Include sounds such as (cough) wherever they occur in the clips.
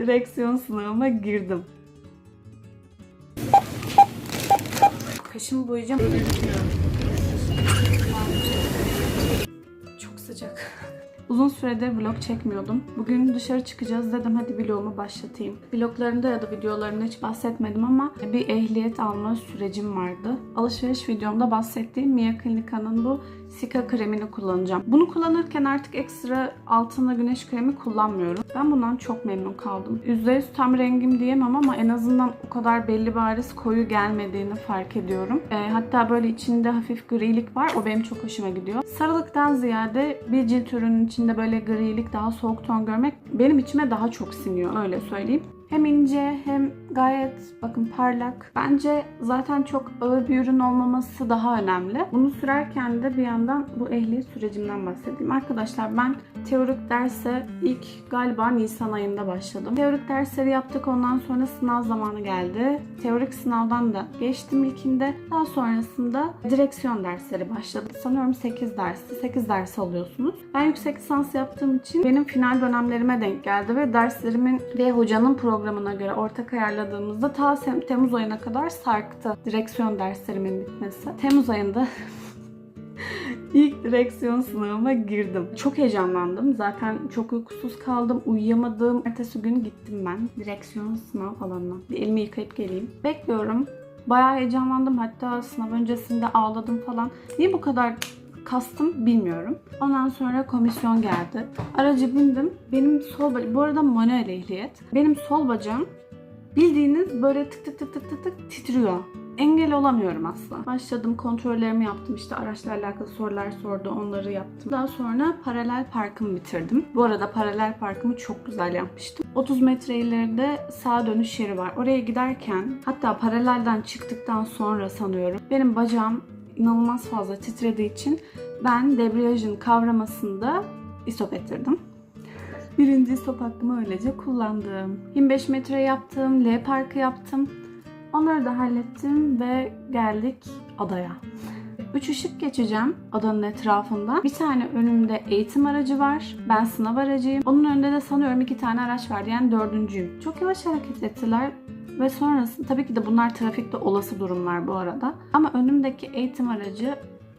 direksiyon sınavıma girdim. Kaşımı boyayacağım. Uzun süredir vlog çekmiyordum. Bugün dışarı çıkacağız dedim hadi vlogumu başlatayım. Vloglarımda ya da videolarımda hiç bahsetmedim ama bir ehliyet alma sürecim vardı. Alışveriş videomda bahsettiğim Mia Clinica'nın bu Sika kremini kullanacağım. Bunu kullanırken artık ekstra altına güneş kremi kullanmıyorum. Ben bundan çok memnun kaldım. %100 tam rengim diyemem ama en azından o kadar belli bariz koyu gelmediğini fark ediyorum. Ee, hatta böyle içinde hafif grilik var. O benim çok hoşuma gidiyor. Sarılıktan ziyade bir cilt ürünün içinde böyle grilik daha soğuk ton görmek benim içime daha çok siniyor öyle söyleyeyim. Hem ince hem gayet bakın parlak. Bence zaten çok ağır bir ürün olmaması daha önemli. Bunu sürerken de bir yandan bu ehliyet sürecimden bahsedeyim. Arkadaşlar ben teorik derse ilk galiba Nisan ayında başladım. Teorik dersleri yaptık ondan sonra sınav zamanı geldi. Teorik sınavdan da geçtim ilkinde. Daha sonrasında direksiyon dersleri başladı. Sanıyorum 8 dersi. 8 ders alıyorsunuz. Ben yüksek lisans yaptığım için benim final dönemlerime denk geldi ve derslerimin ve hocanın programına göre ortak ayarladığımızda ta Temmuz ayına kadar sarktı direksiyon derslerimin bitmesi. Temmuz ayında (laughs) İlk direksiyon sınavıma girdim. Çok heyecanlandım. Zaten çok uykusuz kaldım. Uyuyamadım. Ertesi gün gittim ben direksiyon sınav alanına. Bir elimi yıkayıp geleyim. Bekliyorum. Bayağı heyecanlandım. Hatta sınav öncesinde ağladım falan. Niye bu kadar kastım bilmiyorum. Ondan sonra komisyon geldi. Aracı bindim. Benim sol bacağım, bu arada manuel ehliyet. Benim sol bacağım bildiğiniz böyle tık tık tık tık tık tık titriyor. Engel olamıyorum asla. Başladım kontrollerimi yaptım işte araçla alakalı sorular sordu onları yaptım. Daha sonra paralel parkımı bitirdim. Bu arada paralel parkımı çok güzel yapmıştım. 30 metre ileride sağ dönüş yeri var. Oraya giderken hatta paralelden çıktıktan sonra sanıyorum benim bacağım inanılmaz fazla titrediği için ben debriyajın kavramasında istop ettirdim. Birinci stop hakkımı öylece kullandım. 25 metre yaptım, L parkı yaptım. Onları da hallettim ve geldik adaya. Üç ışık geçeceğim adanın etrafında. Bir tane önümde eğitim aracı var. Ben sınav aracıyım. Onun önünde de sanıyorum iki tane araç vardı. Yani dördüncüyüm. Çok yavaş hareket ettiler. Ve sonrasında tabii ki de bunlar trafikte olası durumlar bu arada. Ama önümdeki eğitim aracı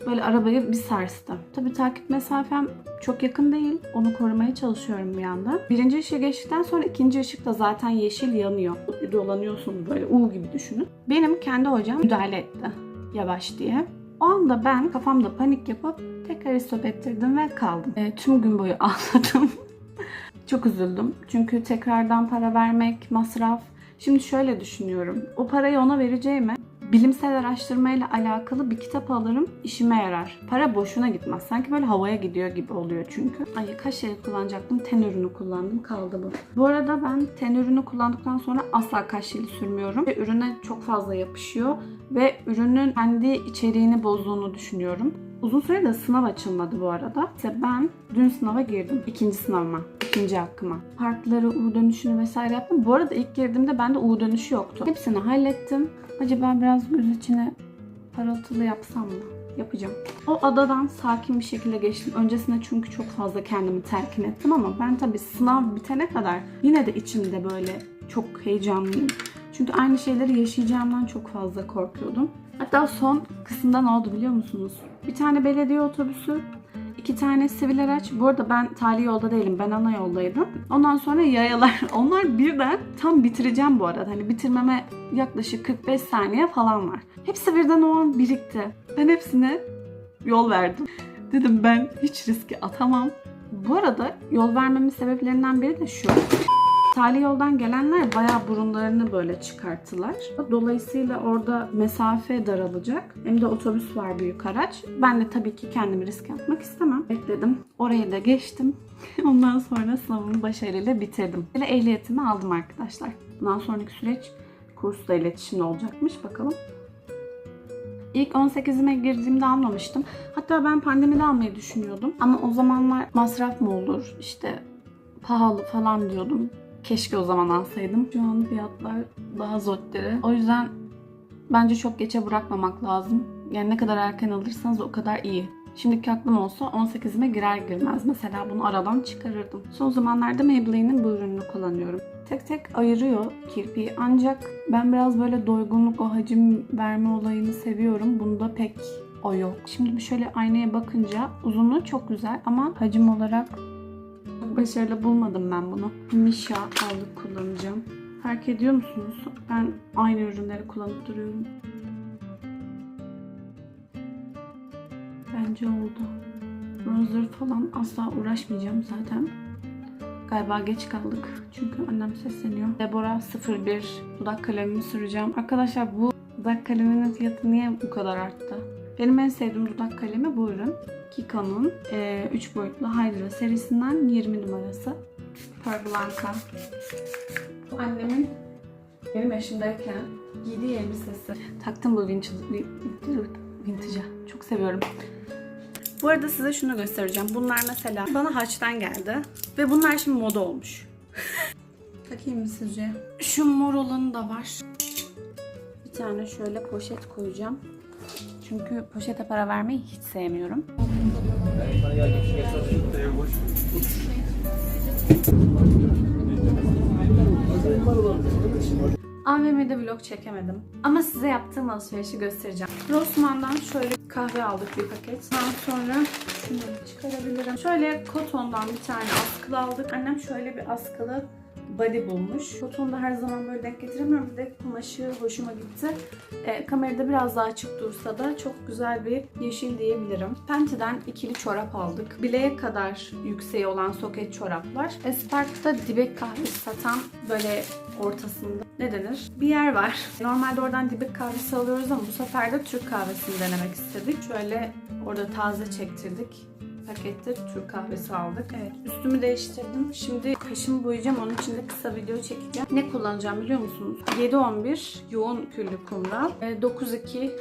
böyle arabayı bir sarstı. Tabii takip mesafem çok yakın değil. Onu korumaya çalışıyorum bir yandan. Birinci ışığı geçtikten sonra ikinci ışık da zaten yeşil yanıyor. Dolanıyorsunuz böyle U gibi düşünün. Benim kendi hocam müdahale etti. Yavaş diye. O anda ben kafamda panik yapıp tekrar istop ettirdim ve kaldım. E, tüm gün boyu (laughs) ağladım. çok üzüldüm. Çünkü tekrardan para vermek, masraf. Şimdi şöyle düşünüyorum. O parayı ona vereceğime bilimsel araştırmayla alakalı bir kitap alırım, işime yarar. Para boşuna gitmez. Sanki böyle havaya gidiyor gibi oluyor çünkü. Ay kaş şey kullanacaktım, ten ürünü kullandım, kaldı bu. Bu arada ben ten ürünü kullandıktan sonra asla kaş jeli sürmüyorum. Ve ürüne çok fazla yapışıyor ve ürünün kendi içeriğini bozduğunu düşünüyorum. Uzun süredir sınav açılmadı bu arada. İşte ben dün sınava girdim. ikinci sınavıma. İkinci hakkıma. Parkları, U dönüşünü vesaire yaptım. Bu arada ilk girdiğimde bende U dönüşü yoktu. Hepsini hallettim. Acaba biraz göz içine parıltılı yapsam mı? Yapacağım. O adadan sakin bir şekilde geçtim. Öncesinde çünkü çok fazla kendimi telkin ettim ama ben tabii sınav bitene kadar yine de içimde böyle çok heyecanlıyım. Çünkü aynı şeyleri yaşayacağımdan çok fazla korkuyordum. Hatta son kısımda ne oldu biliyor musunuz? Bir tane belediye otobüsü, iki tane sivil araç. Bu arada ben tali yolda değilim. Ben ana yoldaydım. Ondan sonra yayalar. (laughs) Onlar birden tam bitireceğim bu arada. Hani bitirmeme yaklaşık 45 saniye falan var. Hepsi birden o an birikti. Ben hepsine yol verdim. Dedim ben hiç riski atamam. Bu arada yol vermemin sebeplerinden biri de şu. Tali yoldan gelenler bayağı burunlarını böyle çıkarttılar. Dolayısıyla orada mesafe daralacak. Hem de otobüs var büyük araç. Ben de tabii ki kendimi riske atmak istemem. Bekledim. Orayı da geçtim. (laughs) Ondan sonra sınavımı başarıyla bitirdim. Ve ehliyetimi aldım arkadaşlar. Bundan sonraki süreç kursla iletişimde olacakmış. Bakalım. İlk 18'ime girdiğimde almamıştım. Hatta ben pandemide almayı düşünüyordum. Ama o zamanlar masraf mı olur, işte pahalı falan diyordum. Keşke o zaman alsaydım. Şu an fiyatlar daha zottere. O yüzden bence çok geçe bırakmamak lazım. Yani ne kadar erken alırsanız o kadar iyi. Şimdiki aklım olsa 18'ime girer girmez mesela bunu aradan çıkarırdım. Son zamanlarda Maybelline'in bu ürününü kullanıyorum. tek tek ayırıyor kirpiği. Ancak ben biraz böyle doygunluk, o hacim verme olayını seviyorum. Bunda pek o yok. Şimdi şöyle aynaya bakınca uzunluğu çok güzel ama hacim olarak başarılı bulmadım ben bunu. Misha aldık kullanacağım. Fark ediyor musunuz? Ben aynı ürünleri kullanıp duruyorum. Bence oldu. Bronzer falan asla uğraşmayacağım zaten. Galiba geç kaldık. Çünkü annem sesleniyor. Deborah 01 dudak kalemimi süreceğim. Arkadaşlar bu dudak kaleminin fiyatı niye bu kadar arttı? Benim en sevdiğim dudak kalemi bu ürün. Kiko'nun 3 boyutlu Hydra serisinden 20 numarası. Pearl Blanca. Bu annemin benim yaşımdayken giydiği elbisesi. Taktım bu vintage, vintage'a. Çok seviyorum. Bu arada size şunu göstereceğim. Bunlar mesela bana haçtan geldi. Ve bunlar şimdi moda olmuş. (laughs) Takayım mı sizce? Şu mor olanı da var. Bir tane şöyle poşet koyacağım. Çünkü poşete para vermeyi hiç sevmiyorum. AVM'de vlog çekemedim. Ama size yaptığım alışverişi göstereceğim. Rossmann'dan şöyle kahve aldık bir paket. Ondan sonra şunu çıkarabilirim. Şöyle kotondan bir tane askılı aldık. Annem şöyle bir askılı body bulmuş. Kotonda her zaman böyle denk getiremiyorum. Bir de kumaşı hoşuma gitti. E, kamerada biraz daha açık dursa da çok güzel bir yeşil diyebilirim. Penti'den ikili çorap aldık. Bileğe kadar yükseği olan soket çoraplar. Espark'ta dibek kahvesi satan böyle ortasında ne denir? Bir yer var. Normalde oradan dibek kahvesi alıyoruz ama bu sefer de Türk kahvesini denemek istedik. Şöyle orada taze çektirdik pakette Türk kahvesi aldık. Evet üstümü değiştirdim. Şimdi kaşımı boyayacağım. Onun için de kısa video çekeceğim. Ne kullanacağım biliyor musunuz? 7-11 yoğun küllü kumral. E, 9-2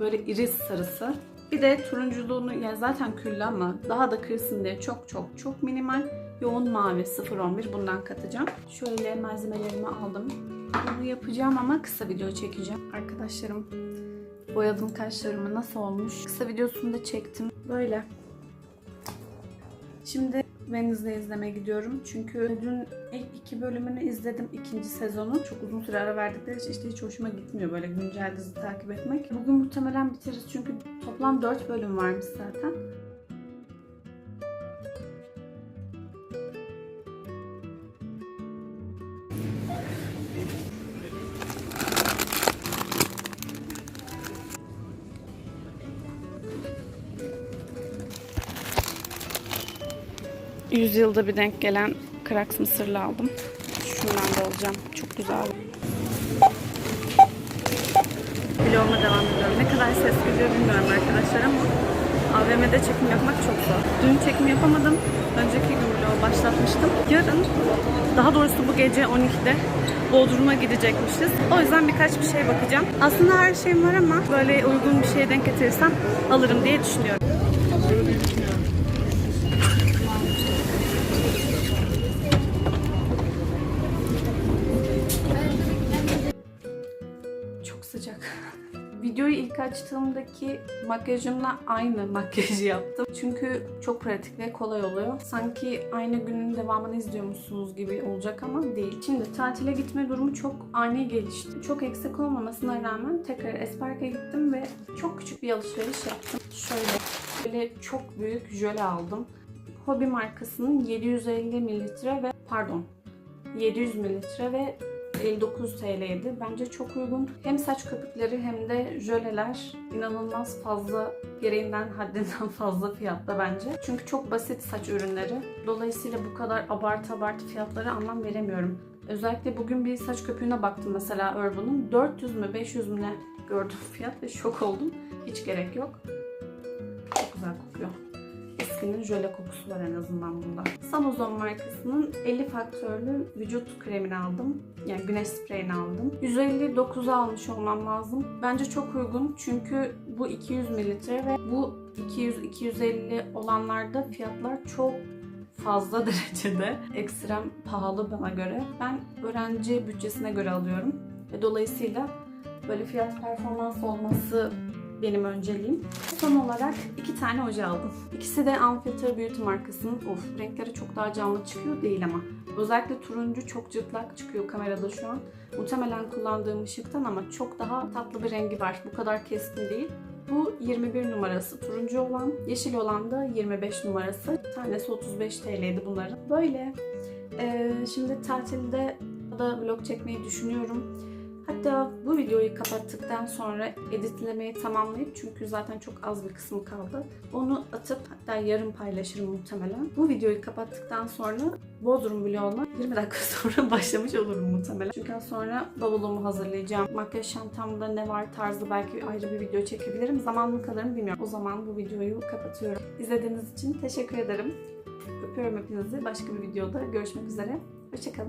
böyle iris sarısı. Bir de turunculuğunu ya zaten küllü ama daha da kırsın diye çok çok çok minimal yoğun mavi 011 bundan katacağım. Şöyle malzemelerimi aldım. Bunu yapacağım ama kısa video çekeceğim. Arkadaşlarım boyadım kaşlarımı nasıl olmuş? Kısa videosunu da çektim. Böyle. Şimdi Wednesday izlemeye gidiyorum. Çünkü dün ilk iki bölümünü izledim ikinci sezonu. Çok uzun süre ara verdikleri için işte hiç hoşuma gitmiyor böyle güncel dizi takip etmek. Bugün muhtemelen bitiririz çünkü toplam 4 bölüm varmış zaten. Yüzyılda bir denk gelen kraks mısırlı aldım. Şundan da alacağım. Çok güzel. Vloguma devam ediyorum. Ne kadar ses geliyor bilmiyorum arkadaşlar ama AVM'de çekim yapmak çok zor. Dün çekim yapamadım. Önceki gün vlogu başlatmıştım. Yarın, daha doğrusu bu gece 12'de Bodrum'a gidecekmişiz. O yüzden birkaç bir şey bakacağım. Aslında her şeyim var ama böyle uygun bir şeye denk getirirsem alırım diye düşünüyorum. Açtığımdaki makyajımla aynı makyajı yaptım. Çünkü çok pratik ve kolay oluyor. Sanki aynı günün devamını izliyormuşsunuz gibi olacak ama değil. Şimdi tatile gitme durumu çok ani gelişti. Çok eksik olmamasına rağmen tekrar Espark'a gittim ve çok küçük bir alışveriş yaptım. Şöyle, böyle çok büyük jöle aldım. Hobby markasının 750 mililitre ve pardon 700 mililitre ve 59 TL'ydi. Bence çok uygun. Hem saç köpükleri hem de jöleler inanılmaz fazla gereğinden haddinden (laughs) fazla fiyatta bence. Çünkü çok basit saç ürünleri. Dolayısıyla bu kadar abartı abartı fiyatlara anlam veremiyorum. Özellikle bugün bir saç köpüğüne baktım mesela Urban'ın. 400 mü 500 mü ne gördüm (laughs) fiyat ve şok oldum. Hiç gerek yok. Çok güzel kokuyor. Eskinin jöle kokusu var en azından bunda. Sanozon markasının 50 faktörlü vücut kremini aldım. Yani güneş spreyini aldım. 159 almış olmam lazım. Bence çok uygun çünkü bu 200 mililitre ve bu 200-250 olanlarda fiyatlar çok fazla (laughs) derecede ekstrem pahalı bana göre. Ben öğrenci bütçesine göre alıyorum. Ve dolayısıyla böyle fiyat performans olması benim önceliğim. Son olarak iki tane oje aldım. İkisi de Unfilter Beauty markasının. Of renkleri çok daha canlı çıkıyor değil ama. Özellikle turuncu çok cırtlak çıkıyor kamerada şu an. Muhtemelen kullandığım ışıktan ama çok daha tatlı bir rengi var. Bu kadar keskin değil. Bu 21 numarası turuncu olan, yeşil olan da 25 numarası. Tanesi 35 TL'ydi bunların. Böyle. Ee, şimdi tatilde da vlog çekmeyi düşünüyorum. Hatta bu videoyu kapattıktan sonra editlemeyi tamamlayıp çünkü zaten çok az bir kısmı kaldı. Onu atıp hatta yarın paylaşırım muhtemelen. Bu videoyu kapattıktan sonra Bodrum vloguna 20 dakika (laughs) sonra başlamış olurum muhtemelen. Çünkü sonra bavulumu hazırlayacağım. Makyaj çantamda ne var tarzı belki ayrı bir video çekebilirim. Zamanım kalır mı bilmiyorum. O zaman bu videoyu kapatıyorum. İzlediğiniz için teşekkür ederim. Öpüyorum hepinizi. Başka bir videoda görüşmek üzere. Hoşçakalın.